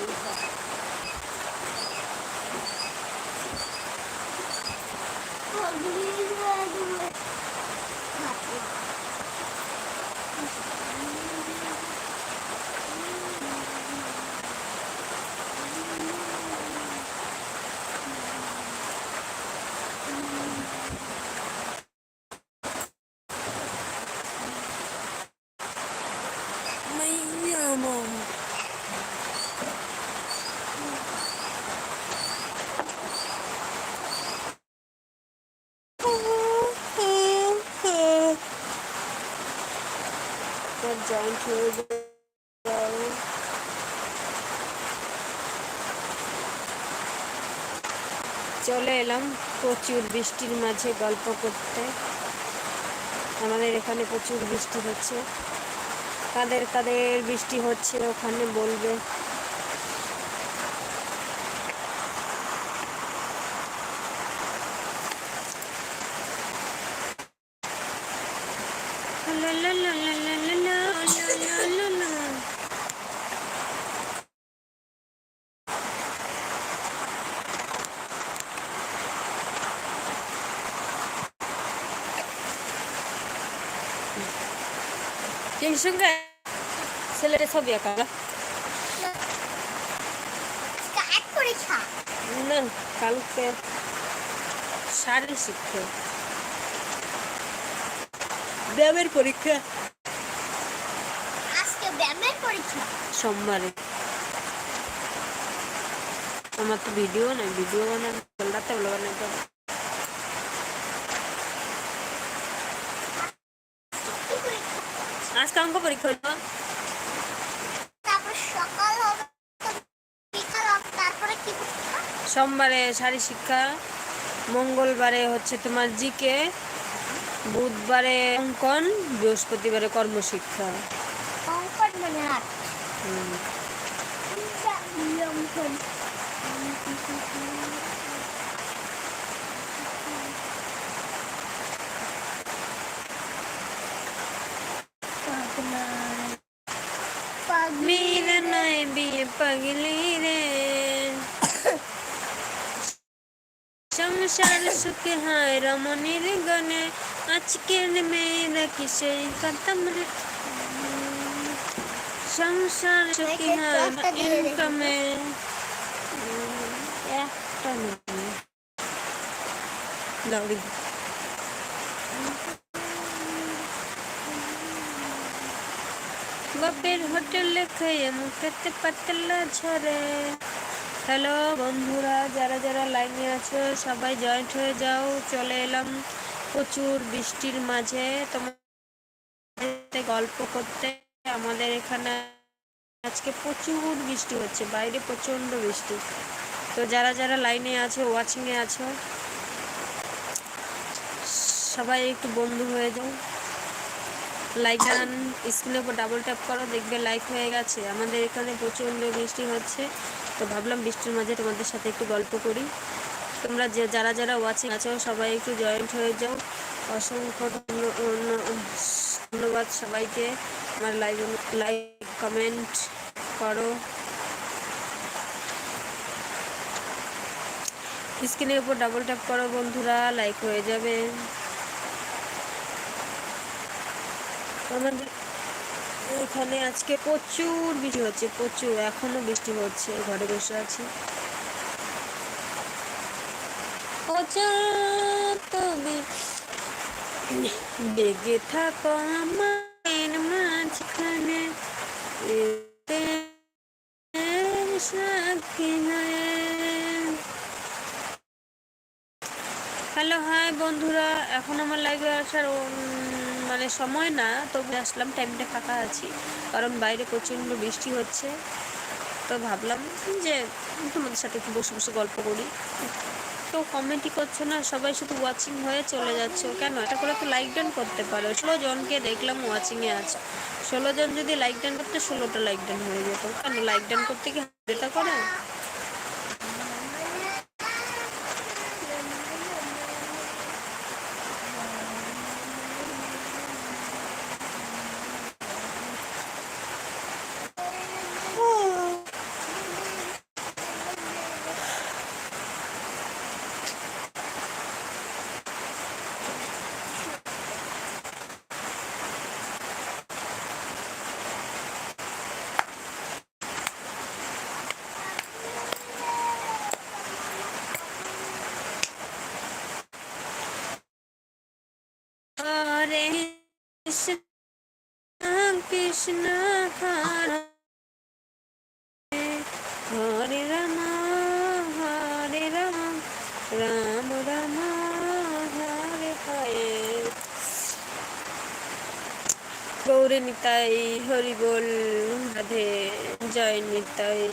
Exato. Joint হয়ে যাও চলে এলাম প্রচুর বৃষ্টির মাঝে গল্প করতে। আমাদের এখানে প্রচুর বৃষ্টি হচ্ছে। কাদের কাদের বৃষ্টি হচ্ছে, ওখানে বলবে। লা লা লা লা লা সঙ্গে ছেলেটা ছবি আঁকা না কালকে শারীর শিক্ষা ব্যায়ামের পরীক্ষা। আজকে ব্যায়ামের পরীক্ষা। সোমবারে। আমার তো ভিডিও নাই ভিডিও বানানো রাতে বলে বানাতে হবে। কি পরীক্ষা আজকে অঙ্ক পরীক্ষা হলো তারপর সকাল হবে তো বিকাল হবে তারপরে কি পরীক্ষা সোমবারে শারীর শিক্ষা মঙ্গলবারে হচ্ছে তোমার জিকে বুধবারে অঙ্কন বৃহস্পতিবারে কর্মশিক্ষা। অঙ্কন মানে হুম। বিয়ে পাগলি রে সংসার সুখে হয় রমণীর গনে আজকের মেয়েরা কিসের খতম রে সংসার সুখে হয় ইনকামে একটা নেই বাপের হোটেলে খেয়ে মুখেতে পাতলা ঝরে। হ্যালো বন্ধুরা, যারা যারা লাইনে আছো, সবাই জয়েন্ট হয়ে যাও, চলে এলাম প্রচুর বৃষ্টির মাঝে। তোমার গল্প করতে আমাদের এখানে আজকে প্রচুর বৃষ্টি হচ্ছে, বাইরে প্রচণ্ড বৃষ্টি। তো যারা যারা লাইনে আছো ওয়াচিংয়ে আছো, সবাই একটু বন্ধু হয়ে যাও। লাইক ডান স্ক্রিনের উপর ডাবল ট্যাপ করো, দেখবে লাইক হয়ে গেছে। আমাদের এখানে প্রচণ্ড বৃষ্টি হচ্ছে। তো ভাবলাম বৃষ্টির মাঝে তোমাদের সাথে একটু গল্প করি। তোমরা যে, যারা যারা ওয়াচিং আছো, সবাই একটু জয়েন্ট হয়ে যাও। অসংখ্য ধন্য- ধন্য- ধন্যবাদ সবাইকে। আমার লাইক লাইক কমেন্ট করো। স্ক্রিনের উপর ডাবল ট্যাপ করো, বন্ধুরা। লাইক হয়ে যাবে। আমাদের এখানে আজকে প্রচুর বৃষ্টি হচ্ছে, প্রচুর। এখনও বৃষ্টি হচ্ছে, ঘরে বসে আছি। বেগে থাকো আমার মাঝখানে এতে সাক্ষী হয়ে হ্যালো হাই বন্ধুরা এখন আমার লাইভে আসার মানে সময় না, তবে আসলাম টাইমটা ফাঁকা আছি। কারণ বাইরে প্রচণ্ড বৃষ্টি হচ্ছে। তো ভাবলাম যে তোমাদের সাথে একটু বসে বসে গল্প করি। কেউ কমেন্টই করছ না, সবাই শুধু ওয়াচিং হয়ে চলে যাচ্ছে। কেন? এটা করে তো লাইক ডান করতে পারো। ষোলো জনকে দেখলাম ওয়াচিংয়ে আছে। ষোলো জন যদি লাইক ডান করতে, ষোলোটা লাইক ডান হয়ে যেত। কেন? লাইক ডান করতে কি এটা করে হরে হরে রাম হরে রাম রাম রাম, হরে হরে। গৌরে নিতাই, হরি বল, রাধে, জয় নিতাই।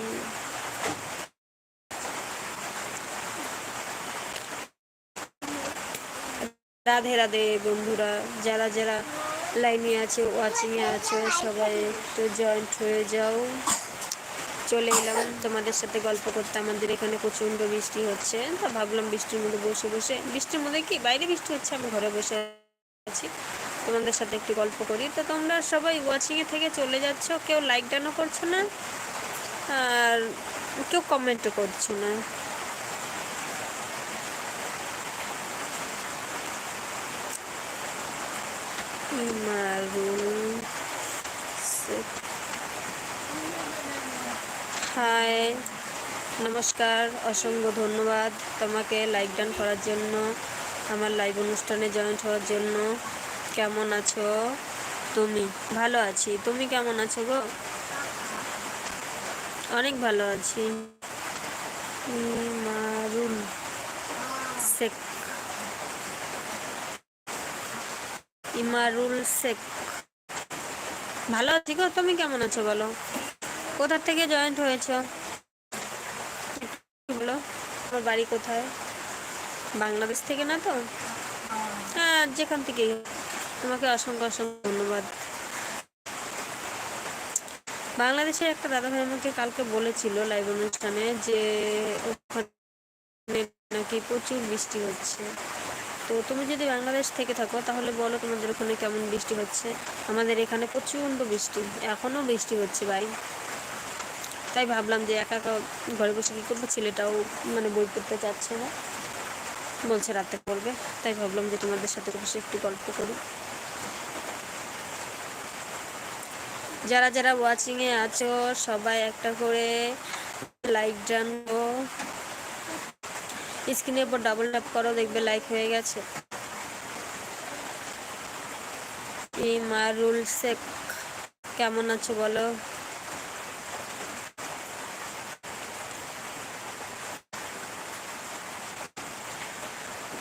রাধে রাধে বন্ধুরা, যারা যারা লাইনে আছে, ওয়াচিংয়ে আছে, সবাই একটু জয়েন্ট হয়ে যাও। চলে এলাম তোমাদের সাথে গল্প করতে। আমাদের এখানে প্রচণ্ড বৃষ্টি হচ্ছে। তা ভাবলাম বৃষ্টির মধ্যে বসে বসে, বৃষ্টির মধ্যে কি বাইরে বৃষ্টি হচ্ছে? আমি ঘরে বসে আছি। তোমাদের সাথে একটু গল্প করি। তো তোমরা সবাই ওয়াচিংয়ে থেকে চলে যাচ্ছ। কেউ লাইক ডানও করছ না, আর কেউ কমেন্টও করছ না। হাই, নমস্কার, অসংখ্য ধন্যবাদ তোমাকে লাইক ডান করার জন্য, আমার লাইভ অনুষ্ঠানে জয়েন্ট হওয়ার জন্য। কেমন আছো তুমি? ভালো আছি। তুমি কেমন আছো গো? অনেক ভালো আছি। মারুল শেখ। ইমারুল শেখ। ভালো আছি গো? তুমি কেমন আছো বলো? কোথা থেকে জয়েন্ট হয়েছ? বলো? আমার বাড়ি কোথায়? বাংলাদেশ থেকে না তো? হ্যাঁ যেখান থেকে তোমাকে অসংখ্য অসংখ্য ধন্যবাদ। বাংলাদেশের একটা দাদা ভাই আমাকে কালকে বলেছিল লাইভ অনুষ্ঠানে যে ওখানে নাকি প্রচুর বৃষ্টি হচ্ছে। তো তুমি যদি বাংলাদেশ থেকে থাকো, তাহলে বলো তোমাদের ওখানে কেমন বৃষ্টি হচ্ছে? আমাদের এখানে প্রচণ্ড বৃষ্টি। এখনও বৃষ্টি হচ্ছে ভাই। তাই ভাবলাম যে একা একা ঘরে বসে কী করব? ছেলেটাও মানে বই পড়তে চাচ্ছে না। বলছে রাতে পড়বে। তাই ভাবলাম যে তোমাদের সাথে বসে একটু গল্প করি। যারা যারা ওয়াচিংয়ে আছো, সবাই একটা করে লাইক জানব স্ক্রিনের উপর ডাবল ট্যাপ করো, দেখবে লাইক হয়ে গেছে। কেমন আছো বলো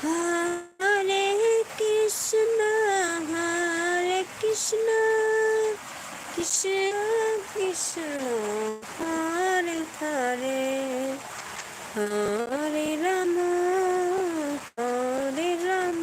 হরে কৃষ্ণ হরে কৃষ্ণ কৃষ্ণ কৃষ্ণ হরে হরে হরে রাম হরে রাম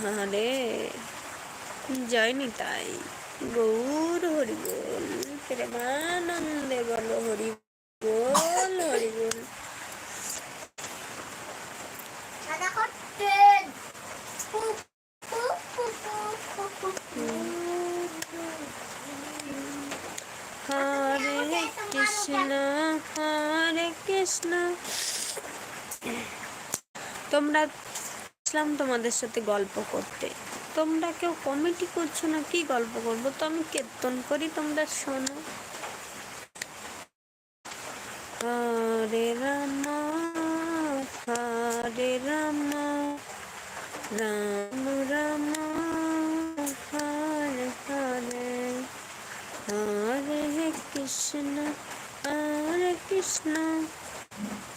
আহা হরে জয় নিতাই গৌর হরি বল প্রেমানন্দে বলো হরি বল হরি বল। হরে কৃষ্ণ হরে কৃষ্ণ। তোমরা আসলাম তোমাদের সাথে গল্প করতে। তোমরা কেউ কমেডি করছ না, কি গল্প করব? তো আমি কীর্তন করি, তোমরা শোনো। হরে রাম হরে রাম রাম রাম, হরে হরে। হরে কৃষ্ণ হরে কৃষ্ণ।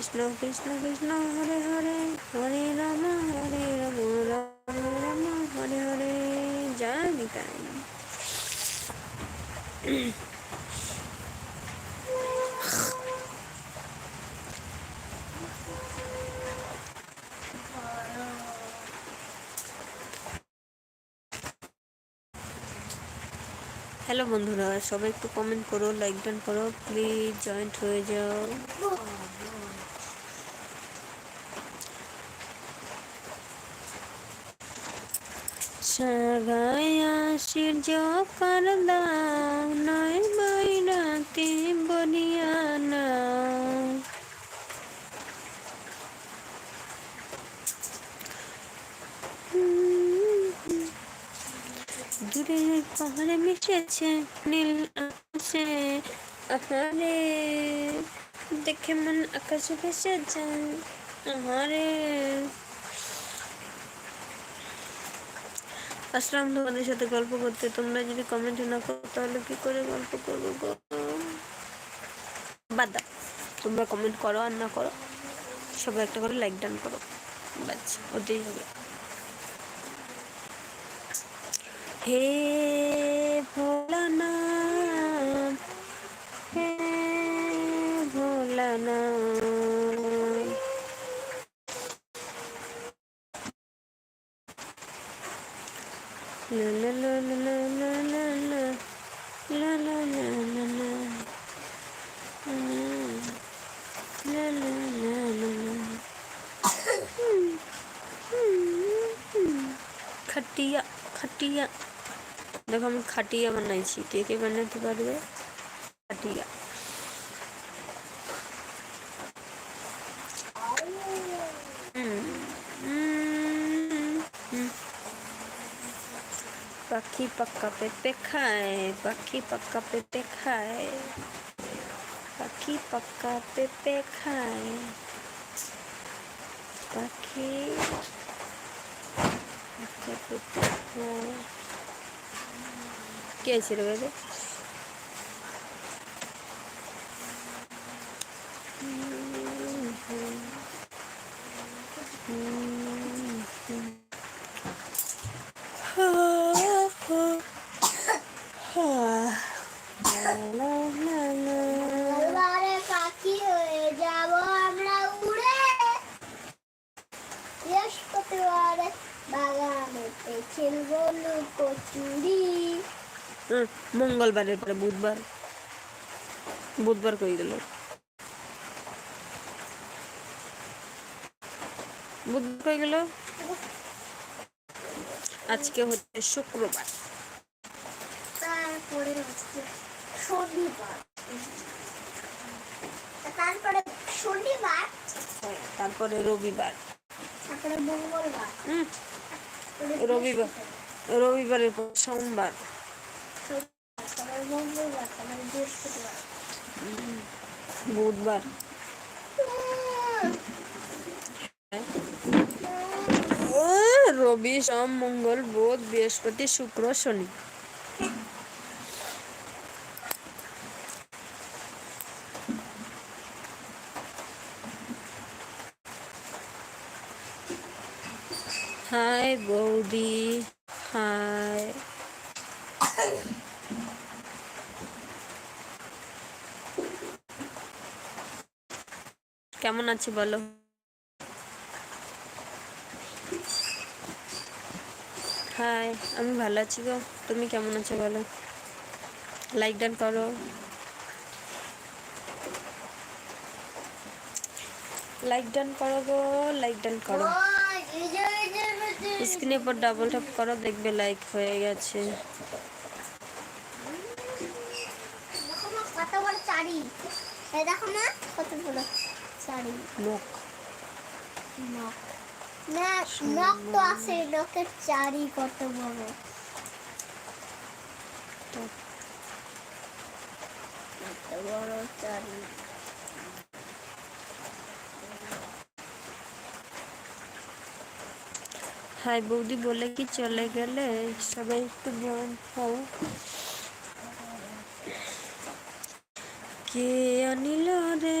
কৃষ্ণ কৃষ্ণ কৃষ্ণ হরে হরে হরে রাম হরে রাম রাম রাম হরে হরে জয় নিতাই হ্যালো বন্ধুরা, সবাই একটু কমেন্ট করো লাইক ডান করো প্লিজ জয়েন্ট হয়ে যাও। সাগায়াসির জকার দাও নয় বাইরাতে বলিয়া নাও দূরে পাহাড়ে মিশেছে নীল আকাশে আহারে দেখে মন আকাশে ভেসে যায় আহারে আসলাম তোমাদের সাথে গল্প করতে। তোমরা যদি কমেন্ট না করো, তাহলে কি করে গল্প করব বাদ তোমরা কমেন্ট করো আর না করো, সবাই একটা করে লাইক ডান করো। বাস ওতেই হবে। হে ভোলানাথ, হে খাটিয়া খাটিয়া। দেখো আমি খাটিয়া বানাইছি। কে কে বানাতে পারবে? খাটিয়া। পাখি পাক্কা পেঁপে খায়, পাখি পাক্কা পেঁপে খায়। পাখি পাক্কা পেঁপে খায়। পাখি কে ছিল বেদে মঙ্গলবারের পরে বুধবার। বুধবার করে দিল বুধবার হয়ে গেল? আজকে হচ্ছে শুক্রবার। তারপরে শনিবার। তারপরে শনিবার? তারপরে রবিবার। তারপরে মঙ্গলবার। রবিবার। রবিবারের পর সোমবার। বুধবার। রবি সোম মঙ্গল বুধ বৃহস্পতি শুক্র শনি হাই বৌদি হাই কেমন আছি বলো? হাই আমি ভালো আছি গো। তুমি কেমন আছো বলো? লাইক ডান করো লাইক ডান করো গো লাইক ডান করো স্ক্রিনে পর ডাবল ট্যাপ করো, দেখবে লাইক হয়ে গেছে। দেখো না কত বড়। কত নখ নখ না নখ তো আছে নখের চারি কত বড় বড় চারি। হাই বৌদি বলে কি চলে গেলে? সবাই একটু জয়েন হও কে আনিল রে?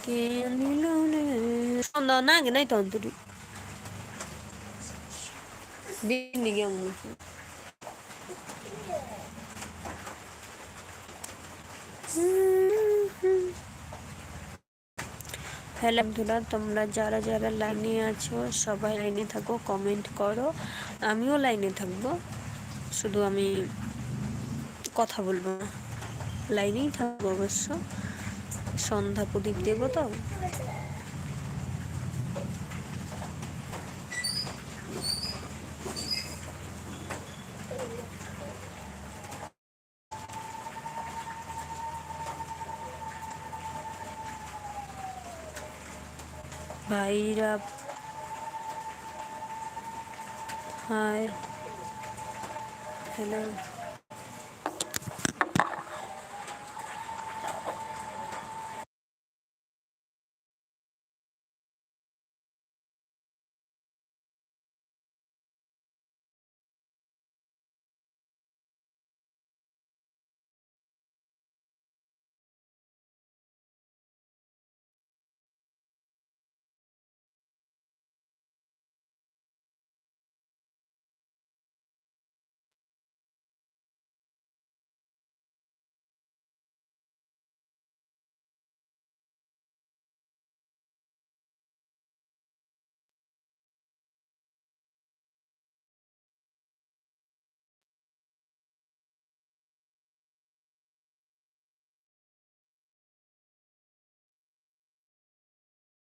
হ্যালো বন্ধুরা, তোমরা যারা যারা লাইনে আছো, সবাই লাইনে থাকো কমেন্ট করো। আমিও লাইনে থাকব। শুধু আমি কথা বলব না। লাইনেই থাকব অবশ্য। সন্ধ্যা প্রদীপ দেবো তো। ভাইরা হ্যালো।